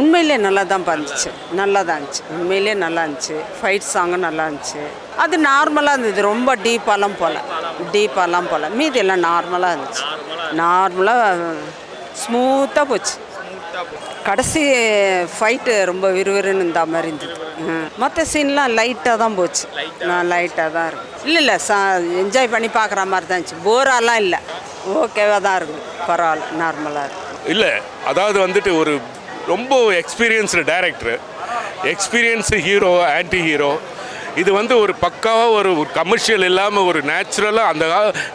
உண்மையிலே நல்லா தான் இருந்துச்சு. நல்லா தான் இருந்துச்சு. உண்மையிலே நல்லா இருந்துச்சு. ஃபைட் சாங்கும் நல்லா இருந்துச்சு. அது நார்மலாக இருந்தது. ரொம்ப டீப்பாலாம் போல். டீப்பாலாம் போகல மீதி எல்லாம் நார்மலாக இருந்துச்சு. நார்மலாக ஸ்மூத்தாக போச்சு. கடைசி ஃபைட்டு ரொம்ப விறுவிறுன்னு இந்த மாதிரி இருந்தது. மற்ற சீன்லாம் லைட்டாக தான் போச்சு. நான் லைட்டாக தான் இருக்கும் இல்லை இல்லை சா என்ஜாய் பண்ணி பார்க்குற மாதிரி தான் இருந்துச்சு. போராலாம் இல்லை. ஓகேவாக தான் இருக்கும். பரவாயில்ல. நார்மலாக இருக்கும். இல்லை அதாவது வந்துட்டு ஒரு ரொம்ப experienced director experience hero anti hero இது வந்து ஒரு பக்காவாக ஒரு கமர்ஷியல் இல்லாமல் ஒரு நேச்சுரலாக அந்த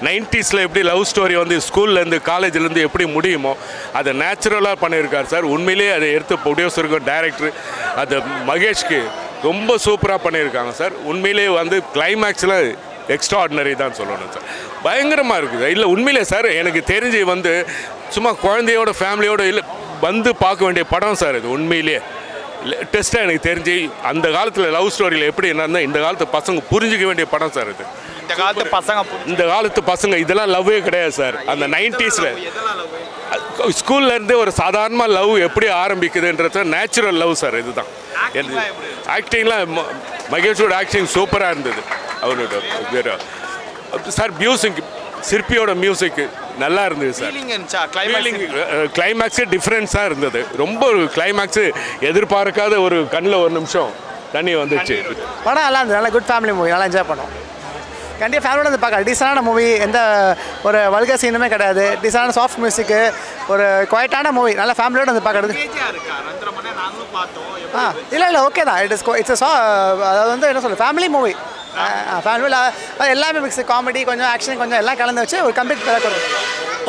நைன்டிஸில் எப்படி லவ் ஸ்டோரி வந்து ஸ்கூல்லேருந்து காலேஜ்லேருந்து எப்படி முடியுமோ அதை நேச்சுரலாக பண்ணியிருக்கார் சார். உண்மையிலேயே அதை எடுத்து ப்ரொடியூசருக்கும் டேரக்டர் அது மகேஷ்க்கு ரொம்ப சூப்பராக பண்ணியிருக்காங்க சார். உண்மையிலேயே வந்து கிளைமேக்ஸில் எக்ஸ்ட்ராடினரி தான் சொல்லணும் சார். பயங்கரமாக இருக்குது. இல்லை உண்மையிலே சார் எனக்கு தெரிஞ்சு வந்து சும்மா குழந்தையோட ஃபேமிலியோட இல்லை வந்து பார்க்க வேண்டிய படம் சார் இது உண்மையிலேயே லேட்டஸ்ட்டாக எனக்கு தெரிஞ்சு அந்த காலத்தில் லவ் ஸ்டோரியில் எப்படி என்னன்னா இந்த காலத்து பசங்க புரிஞ்சிக்க வேண்டிய படம் சார் இது. இந்த காலத்து பசங்க இந்த காலத்து பசங்க இதெல்லாம் லவ்வே கிடையாது சார். அந்த நைன்டிஸில் ஸ்கூல்ல இருந்து ஒரு சாதாரணமாக லவ் எப்படி ஆரம்பிக்குதுன்றது நேச்சுரல் லவ் சார் இதுதான். ஆக்டிங்லாம் மகேஷோட ஆக்டிங் சூப்பராக இருந்தது. அவரோட சார் மியூசிக் சிற்பியோட மியூசிக் நல்லா இருந்தது சார். கிளைமேக்ஸ் கிளைமேக்ஸே டிஃப்ரென்ஸாக இருந்தது. ரொம்ப ஒரு கிளைமேக்ஸு எதிர்பார்க்காத ஒரு கண்ணில் ஒரு நிமிஷம் தண்ணி வந்துச்சு. படம் நல்லா இருந்தது. நல்ல குட் ஃபேமிலி மூவி நல்லா என்ஜாய் பண்ணோம். கண்டிப்பாக ஃபேமிலியோட வந்து பார்க்கலாம். டீசனான மூவி எந்த ஒரு வல்கர் சீனுமே கிடையாது. டீசனான சாஃப்ட் மியூசிக்கு ஒரு குவைட்டான மூவி நல்ல ஃபேமிலியோட வந்து பார்க்கறது. ஆ இல்லை இல்லை ஓகே தான். இட் இஸ் இட்ஸ் சா அதாவது வந்து என்ன சொல்ல ஃபேமிலி மூவி ஃபேமிலியில் எல்லாமே மிக்ஸ் காமெடி கொஞ்சம் ஆக்ஷன் கொஞ்சம் எல்லாம் கலந்து வச்சு ஒரு கம்ப்ளீட் கொடுக்கும்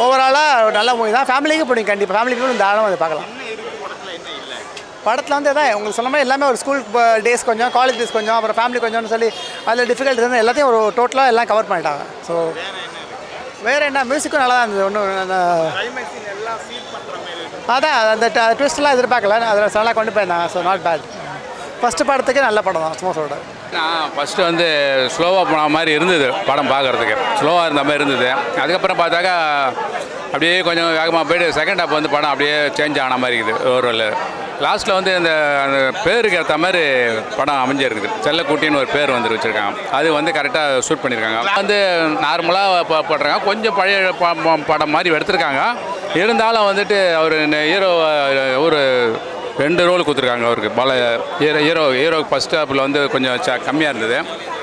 ஓவராலாக ஒரு நல்ல மூவி தான். ஃபேமிலிக்கு பிடிக்கும் கண்டிப்பாக ஃபேமிலி பீப்புள் தாராளமாக வந்து பார்க்கலாம். படத்தில் வந்து எதாவது உங்களுக்கு சொன்ன மாதிரி எல்லாமே ஒரு ஸ்கூல் டேஸ் கொஞ்சம் காலேஜ் டேஸ் கொஞ்சம் அப்புறம் ஃபேமிலி கொஞ்சம்னு சொல்லி அதில் டிஃபிகல்ட் இருந்து எல்லாத்தையும் ஒரு டோட்டலாக எல்லாம் கவர் பண்ணிட்டாங்க. ஸோ வேறு என்ன மியூசிக்கும் நல்லா தான் இருந்தது. ஒன்றும் அதான் அந்த ட்விஸ்ட்லாம் எதிர்பார்க்கல. அதில் நல்லா கொண்டு போயிருந்தாங்க. ஸோ நாட் பேட் ஃபஸ்ட்டு படத்துக்கே நல்ல படம் தான் சும்மா சொல்கிறேன் நான் ஃபஸ்ட்டு வந்து ஸ்லோவாக போன மாதிரி இருந்தது படம் பார்க்குறதுக்கு. ஸ்லோவாக இருந்த மாதிரி இருந்தது. அதுக்கப்புறம் பார்த்தாக்கா அப்படியே கொஞ்சம் வேகமாக போயிட்டு செகண்ட் ஹாப் வந்து படம் அப்படியே சேஞ்ச் ஆன மாதிரி இருக்குது ஒரு லாஸ்ட்டில் வந்து இந்த அந்த பேருக்கு ஏற்ற மாதிரி படம் அமைஞ்சிருக்குது. செல்லக்குட்டின்னு ஒரு பேர் வந்து வச்சுருக்காங்க. அது வந்து கரெக்டாக ஷூட் பண்ணியிருக்காங்க வந்து நார்மலாக போடுறாங்க. கொஞ்சம் பழைய ப- படம் மாதிரி எடுத்திருக்காங்க. இருந்தாலும் வந்துட்டு அவர் ஹீரோ ஒரு ரெண்டு ரோல் கொடுத்துருக்காங்க அவருக்கு. பல ஹீரோ ஹீரோ ஹீரோ ஃபஸ்ட் ஹாப்பில் வந்து கொஞ்சம் ச கம்மியாக இருந்தது.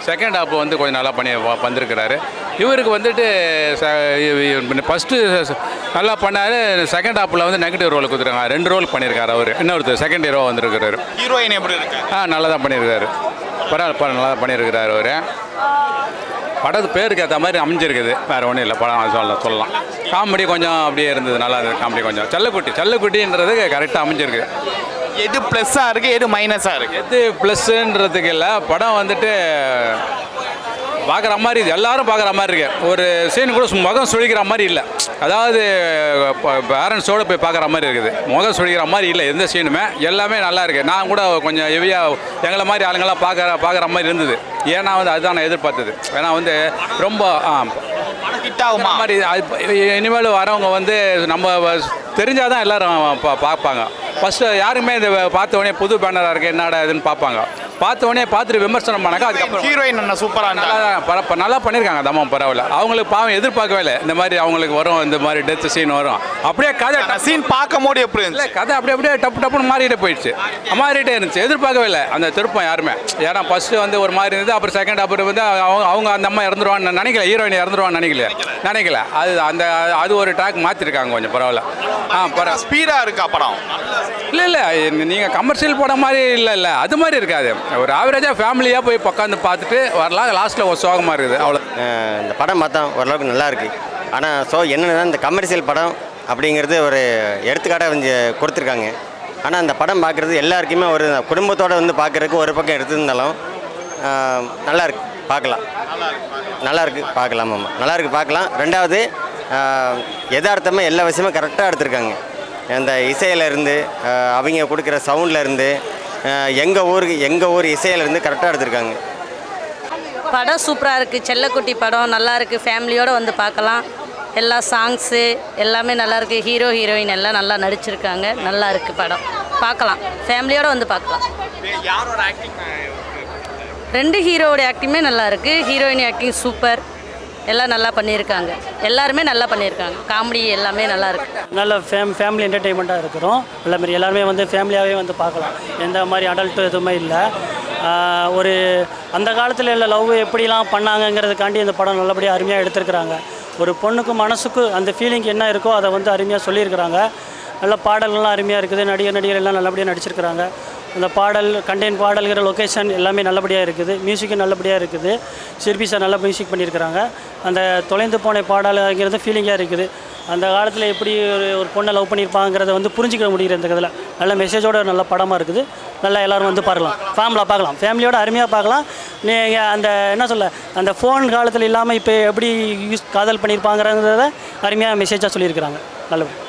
செகண்ட் ஹாப் வந்து கொஞ்சம் நல்லா பண்ணி வந்திருக்கிறாரு. இவருக்கு வந்துட்டு ஃபஸ்ட்டு நல்லா பண்ணார். செகண்ட் ஹாப்பில் வந்து நெகட்டிவ் ரோல் கொடுத்துருக்காங்க. ரெண்டு ரோல் பண்ணியிருக்காரு அவர். இன்னொருத்தர் செகண்ட் ஹீரோ வந்திருக்கிறாரு. ஹீரோயின் எப்படி இருக்கு? ஆ நல்லா தான் பண்ணியிருக்காரு பரவாயில்ல பரவாயில்ல நல்லா தான் பண்ணியிருக்கிறாரு அவர். படத்து பேருக்கு ஏற்ற மாதிரி அமைஞ்சிருக்குது. வேறு ஒன்றும் இல்லை படம் சொல்லலாம் சொல்லலாம். காமெடி கொஞ்சம் அப்படியே இருந்தது நல்லா இருந்தது காமெடி கொஞ்சம். செல்லக்குட்டி செல்லக்குட்டின்றது கரெக்டாக அமைஞ்சிருக்கு. எது ப்ளஸ்ஸாக இருக்கு எது மைனஸாக இருக்கு? எது ப்ளஸ்ஸுன்றதுக்கு இல்லை படம் வந்துட்டு பார்க்குற மாதிரி இது எல்லாரும் பார்க்குற மாதிரி இருக்கு. ஒரு சீன் கூட முகம் சுழிக்கிற மாதிரி இல்லை. அதாவது பேரண்ட்ஸோடு போய் பார்க்குற மாதிரி இருக்குது. முகம் சுழிக்கிற மாதிரி இல்லை எந்த சீனுமே எல்லாமே நல்லா இருக்கு. நான் கூட கொஞ்சம் ஹெவியாக எங்களை மாதிரி ஆளுங்கெல்லாம் பார்க்குற பார்க்குற மாதிரி இருந்தது. ஏன்னா வந்து அதுதான் நான் எதிர்பார்த்தது. ஏன்னா வந்து ரொம்ப மாதிரி இனிமேல் வரவங்க வந்து நம்ம தெரிஞ்சால் தான் எல்லாரும் பா பார்ப்பாங்க ஃபஸ்ட்டு யாருமே இந்த பார்த்த உடனே புது பேனராக இருக்குது என்னடா இதுன்னு பார்ப்பாங்க பார்த்த உடனே பார்த்துட்டு விமர்சனம் பண்ணாக்கா அதுக்கப்புறம் ஹீரோயின் என்ன சூப்பராக நல்லா நல்லா பண்ணியிருக்காங்க தம்மா பரவாயில்ல. அவங்களுக்கு பாவம் எதிர்பார்க்கவே இல்லை. இந்த மாதிரி அவங்களுக்கு வரும் இந்த மாதிரி டெத் சீன் வரும். அப்படியே கதை சீன் பார்க்கும் போது எப்படி இல்லை இருந்துச்சு? கதை அப்படியே அப்படியே டப்பு டப்புன்னு மாறிட்டே போயிடுச்சு. மாறிட்டே இருந்துச்சு. எதிர்பார்க்கவே இல்லை. அந்த திருப்பம் யாருமே. ஏன்னா ஃபஸ்ட்டு வந்து ஒரு மாதிரி இருந்தது அப்புறம் செகண்ட் அப்புறம் வந்து அவங்க அவங்க அந்த அம்மா இறந்துருவான்னு நினைக்கல. ஹீரோயின் இறந்துருவான்னு நினைக்கல நினைக்கல. அது அந்த அது ஒரு ட்ராக் மாற்றிருக்காங்க கொஞ்சம் பரவாயில்ல. ஆ பரவாயில்ல ஸ்பீடாக இருக்கா படம்? இல்லை இல்லை. நீங்கள் கமர்ஷியல் படம் மாதிரி இல்லை இல்லை. அது மாதிரி இருக்காது. ஒரு ஆவரேஜாக ஃபேமிலியாக போய் உட்காந்து பார்த்துட்டு வரலாம். லாஸ்ட்டில் ஒரு சோகமாக இருக்குது. அவ்வளோ இந்த படம் பார்த்தா ஓரளவுக்கு நல்லா இருக்குது ஆனால் ஸோ என்னென்னா இந்த கமர்ஷியல் படம் அப்படிங்கிறது ஒரு எடுத்துக்காட்டாக வந்து கொடுத்துருக்காங்க. ஆனால் அந்த படம் பார்க்குறது எல்லாருக்குமே ஒரு குடும்பத்தோடு வந்து பார்க்குறதுக்கு ஒரு பக்கம் எடுத்திருந்தாலும் நல்லாயிருக்கு நல்லா பார்க்கலாம். நல்லாயிருக்கு பார்க்கலாம் ஆமாம் நல்லாயிருக்கு பார்க்கலாம். ரெண்டாவது எதார்த்தமாக எல்லா விஷயமும் கரெக்டாக எடுத்திருக்காங்க. அந்த இசையிலேருந்து அவங்க கொடுக்குற சவுண்ட்லேருந்து எங்கள் ஊருக்கு எங்கள் ஊர் இசையிலேருந்து கரெக்டாக எடுத்திருக்காங்க. படம் சூப்பராக இருக்குது செல்லக்குட்டி படம் நல்லா இருக்குது ஃபேமிலியோடு வந்து பார்க்கலாம். எல்லா சாங்ஸு எல்லாமே நல்லா இருக்குது ஹீரோ ஹீரோயின் எல்லாம் நல்லா நடிச்சிருக்காங்க. நல்லா இருக்குது படம். பார்க்கலாம். ஃபேமிலியோடு வந்து பார்க்கலாம். யாரோட ஆக்டிங் ரெண்டு ஹீரோவோட ஆக்டிங்குமே நல்லா இருக்கு. ஹீரோயின் ஆக்டிங் சூப்பர் எல்லாம் நல்லா பண்ணியிருக்காங்க. எல்லாருமே நல்லா பண்ணியிருக்காங்க. காமெடி எல்லாமே நல்லா இருக்கு. நல்ல ஃபேம் ஃபேமிலி என்டர்டெயின்மெண்ட்டாக இருக்கிறோம். நல்ல மாதிரி எல்லாருமே வந்து ஃபேமிலியாகவே வந்து பார்க்கலாம். எந்த மாதிரி அடல்ட்டு எதுவுமே இல்லை. ஒரு அந்த காலத்தில் உள்ள லவ் எப்படிலாம் பண்ணாங்கங்கிறதுக்காண்டி இந்த படம் நல்லபடியாக அருமையாக எடுத்திருக்கிறாங்க. ஒரு பொண்ணுக்கு மனசுக்கு அந்த ஃபீலிங் என்ன இருக்கோ அதை வந்து அருமையாக சொல்லியிருக்கிறாங்க. நல்ல பாடல்கள்லாம் அருமையாக இருக்குது. நடிகர் நடிகர் எல்லாம் நல்லபடியாக நடிச்சிருக்கிறாங்க. அந்த பாடல் கண்டென்ட் பாடல்கிற லொக்கேஷன் எல்லாமே நல்லபடியாக இருக்குது. மியூசிக்கும் நல்லபடியாக இருக்குது. சிற்பி சார் நல்லா மியூசிக் பண்ணியிருக்கிறாங்க அந்த தொலைந்து போன பாடலுங்கிறது ஃபீலிங்காக இருக்குது. அந்த காலத்தில் எப்படி ஒரு ஒரு பொண்ணை லவ் பண்ணியிருப்பாங்கிறத வந்து புரிஞ்சுக்க முடிகிற இந்த இதில் நல்ல மெசேஜோட நல்ல படமாக இருக்குது. நல்லா எல்லோரும் வந்து பார்க்கலாம் ஃபேமிலியாக பார்க்கலாம் ஃபேமிலியோட அருமையாக பார்க்கலாம் நீங்கள் அந்த என்ன சொல்ல அந்த ஃபோன் காலத்தில் இல்லாமல் இப்போ எப்படி யூஸ் காதல் பண்ணியிருப்பாங்கிறத அருமையாக மெசேஜாக சொல்லியிருக்கிறாங்க நல்லது